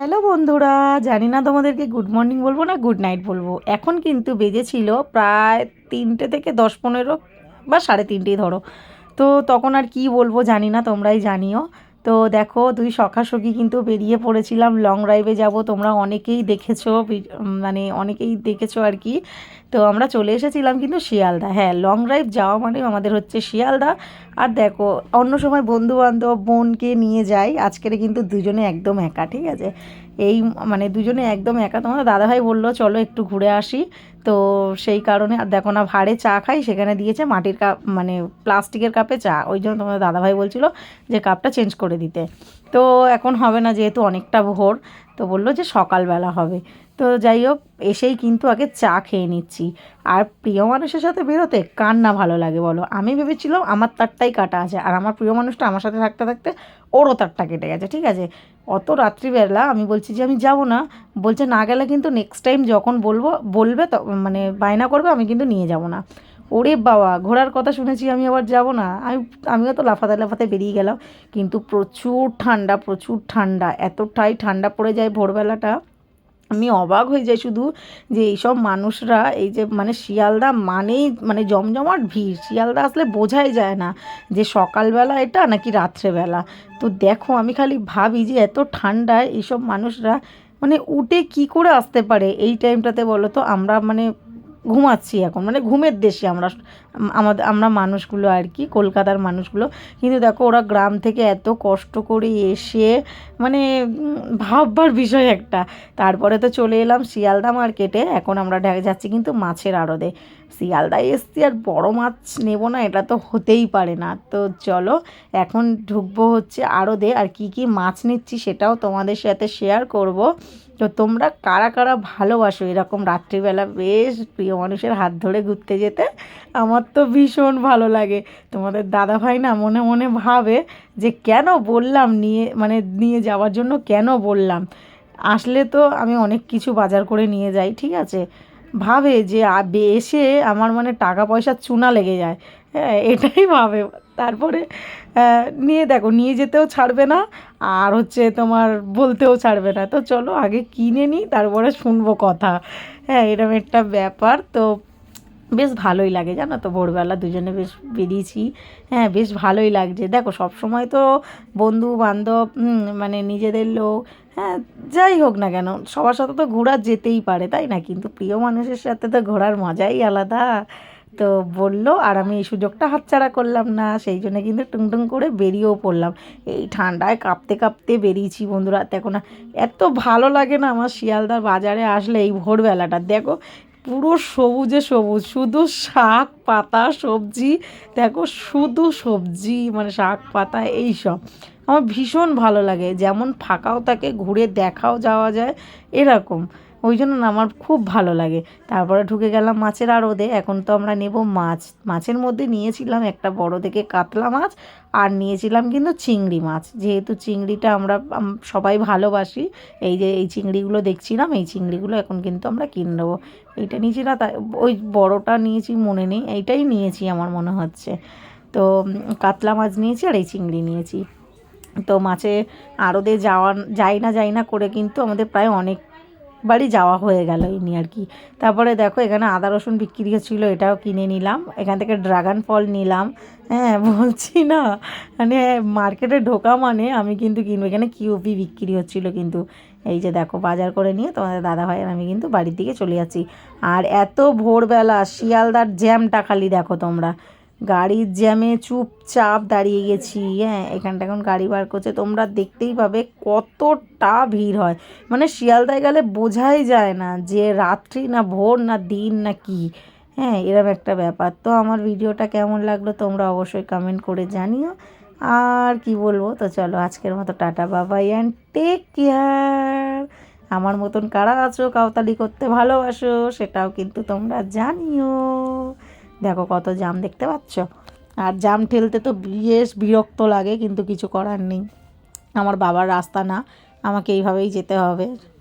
Hello বন্ধুরা, জানি না তোমাদেরকে গুড মর্নিং বলব না গুড নাইট বলব। এখন কিন্তু বেজেছিল প্রায় তিনটে থেকে দশ পনেরো বা সাড়ে তিনটেই ধরো। তো তখন আর কি বলব জানি না, তোমরাই জানিও। তো দেখো, দুই সখাসখি কিন্তু বেরিয়ে পড়েছিলাম। লং ড্রাইভে যাব, তোমরা অনেকেই দেখেছ মানে অনেকেই দেখেছ আর কি। তো আমরা চলে এসেছিলাম কিন্তু শিয়ালদা। হ্যাঁ লং ড্রাইভ যাওয়া মানে আমাদের হচ্ছে শিয়ালদা। আর দেখো, অন্য সময় বন্ধু বান্ধব বোনকে নিয়ে যাই। আজকের কিন্তু দুজনে একদম একা, ঠিক আছে? এই মানে দুজনে একদম একা। তোমার দাদাভাই বলল, চলো একটু ঘুরে আসি। তো সেই কারণে, আর দেখো না, ভাড়ে চা খাই, সেখানে দিয়েছে মাটির কাপ মানে প্লাস্টিকের কাপে চা। ওই জন্য তোমার দাদাভাই বলছিল যে, কাপটা চেঞ্জ করে দিতে। তো এখন হবে না যেহেতু অনেকটা ভোর, তো বলল যে সকালবেলা হবে। তো যাই হোক, এসেই কিন্তু আগে চা খেয়ে নিচ্ছি। আর প্রিয় মানুষের সাথে বেরোতে কার না ভালো লাগে বলো? আমি ভেবেছিলাম আমার তারটাই কাটা আছে, আর আমার প্রিয় মানুষটা আমার সাথে থাকতে থাকতে ওরও তারটা কেটে গেছে, ঠিক আছে? অত রাত্রিবেলা আমি বলছি যে আমি যাব না, বলছে না গেলে কিন্তু নেক্সট টাইম যখন বলব, বলবে মানে বায়না করবে, আমি কিন্তু নিয়ে যাব না। ওরে বাবা ঘোরার কথা শুনেছি আমি আবার যাব না। আমি, আমিও তো লাফাতে লাফাতে বেরিয়ে গেলাম। কিন্তু প্রচুর ঠান্ডা প্রচুর ঠান্ডা, এতটাই ঠান্ডা পড়ে যায় ভোরবেলাটা। আমি অবাক হয়ে যাই শুধু যে এইসব মানুষরা, এই যে মানে শিয়ালদা মানেই মানে জমজমাট ভিড়। শিয়ালদা আসলে বোঝাই যায় না যে সকালবেলা এটা নাকি রাত্রেবেলা। তো দেখো, আমি খালি ভাবি যে এত ঠান্ডায় এইসব মানুষরা মানে উঠে কি করে আসতে পারে এই টাইমটাতে বলো তো? আমরা মানে ঘুমাচ্ছি এখন মানে ঘুমের দেশে আমরা। আমাদের আমরা মানুষগুলো আর কি, কলকাতার মানুষগুলো। কিন্তু দেখো, ওরা গ্রাম থেকে এত কষ্ট করে এসে মানে ভাববার বিষয় একটা। তারপরে তো চলে এলাম শিয়ালদা মার্কেটে, এখন আমরা যাচ্ছি কিন্তু মাছের আড়দে শিয়ালদায় এসছি আর বড় মাছ নেব না, এটা তো হতেই পারে না। তো চলো, এখন ঢুকবো হচ্ছে আড়দে আর কি কি মাছ নিচ্ছি সেটাও তোমাদের সাথে শেয়ার করব। তো তোমরা কারা কারা ভালোবাসো এরকম রাত্রিবেলা, বেশ প্রিয় মানুষের হাত ধরে ঘুরতে যেতে, আমার তো ভীষণ ভালো লাগে। তোমাদের দাদা ভাই না মনে মনে ভাবে যে কেন বললাম নিয়ে মানে নিয়ে যাওয়ার জন্য কেন বললাম? আসলে তো আমি অনেক কিছু বাজার করে নিয়ে যাই, ঠিক আছে? ভাবে যে এসে আমার মানে টাকা পয়সা চুনা লেগে যায়। হ্যাঁ এটাই ভাবে। তারপরে নিয়ে দেখো, নিয়ে যেতেও ছাড়বে না, আর হচ্ছে তোমার বলতেও ছাড়বে না। তো চলো আগে কিনে নিই, তারপরে শুনব কথা। হ্যাঁ এরকম একটা ব্যাপার। তো বেশ ভালোই লাগে, জানো তো? ভোরবেলা দুজনে বেশ বেরিয়েছি। হ্যাঁ বেশ ভালোই লাগছে। দেখো, সব সময় তো বন্ধু বান্ধব মানে নিজেদের লোক হ্যাঁ যাই হোক না কেন, সবার সাথে তো ঘোরা যেতেই পারে, তাই না? কিন্তু প্রিয় মানুষের সাথে তো ঘোরার মজাই আলাদা। তো বলল, আর আমি এই সুযোগটা হাতছাড়া করলাম না, সেই জন্য কিন্তু টুংটুং করে বেরিয়েও পড়লাম। এই ঠান্ডায় কাঁপতে কাঁপতে বেরিয়েছি বন্ধুরা। দেখো না, এত ভালো লাগে না আমার শিয়ালদার বাজারে আসলে এই ভোরবেলাটা। দেখো পুরো সবুজে সবুজ, শুধু শাক পাতা, সবজি, দেখো শুধু সবজি মানে শাক পাতা এইসব আমার ভীষণ ভালো লাগে, যেমন ফাঁকাও থাকে, ঘুরে দেখাও যাওয়া যায়, এরকম। ওই জন্য না আমার খুব ভালো লাগে। তারপরে ঢুকে গেলাম মাছের আড়তে। এখন তো আমরা নেব মাছ। মাছের মধ্যে নিয়েছিলাম একটা বড় থেকে কাতলা মাছ আর নিয়েছিলাম কিন্তু চিংড়ি মাছ। যেহেতু চিংড়িটা আমরা সবাই ভালোবাসি, এই যে এই চিংড়িগুলো দেখছিলাম, এই চিংড়িগুলো এখন কিন্তু আমরা কিনে নেব। এইটা নিয়েছি না, তাই ওই বড়টা নিয়েছি মনে নেই, এইটাই নিয়েছি আমার মনে হচ্ছে। তো কাতলা মাছ নিয়েছি আর এই চিংড়ি নিয়েছি। তো মাছে আড়তে যাওয়া যাই না যাই না করে কিন্তু আমাদের প্রায় অনেক বাড়ি যাওয়া হয়ে গেল এই নিয়ে আর কি। তারপরে দেখো এখানে আদা রসুন বিক্রি হচ্ছিল, এটাও কিনে নিলাম। এখান থেকে ড্রাগন ফল নিলাম। হ্যাঁ বলছি না মানে মার্কেটে ঢোকা মানে আমি কিন্তু কিনবো। এখানে কিউপি বিক্রি হচ্ছিল কিন্তু। এই যে দেখো, বাজার করে নিয়ে তোমাদের দাদা ভাই আমি কিন্তু বাড়ির দিকে চলে যাচ্ছি। আর এত ভোরবেলা শিয়ালদার জ্যামটা খালি দেখো তোমরা। গাড়ির জ্যামে চুপচাপ দাঁড়িয়ে গেছি। হ্যাঁ এখানটা এখন গাড়ি বার করছে। তোমরা দেখতেই পাবে কতটা ভিড় হয়। মানে শিয়ালদায় গেলে বোঝাই যায় না যে রাত্রি না ভোর না দিন না কি। হ্যাঁ এরকম একটা ব্যাপার। তো আমার ভিডিওটা কেমন লাগল তোমরা অবশ্যই কমেন্ট করে জানিও। আর কি বলব? তো চলো আজকের মতো টাটা, বাবাই অ্যান্ড টেক কেয়ার আমার মতন কারা আছো, কাউতালি করতে ভালোবাসো, সেটাও কিন্তু তোমরা জানিও। দেখো কত জাম দেখতে পাচ্ছ? আর জাম ঠেলতে তো বেশ বিরক্ত লাগে, কিন্তু কিছু করার নেই। আমার বাবার রাস্তা না, আমাকে এইভাবেই যেতে হবে।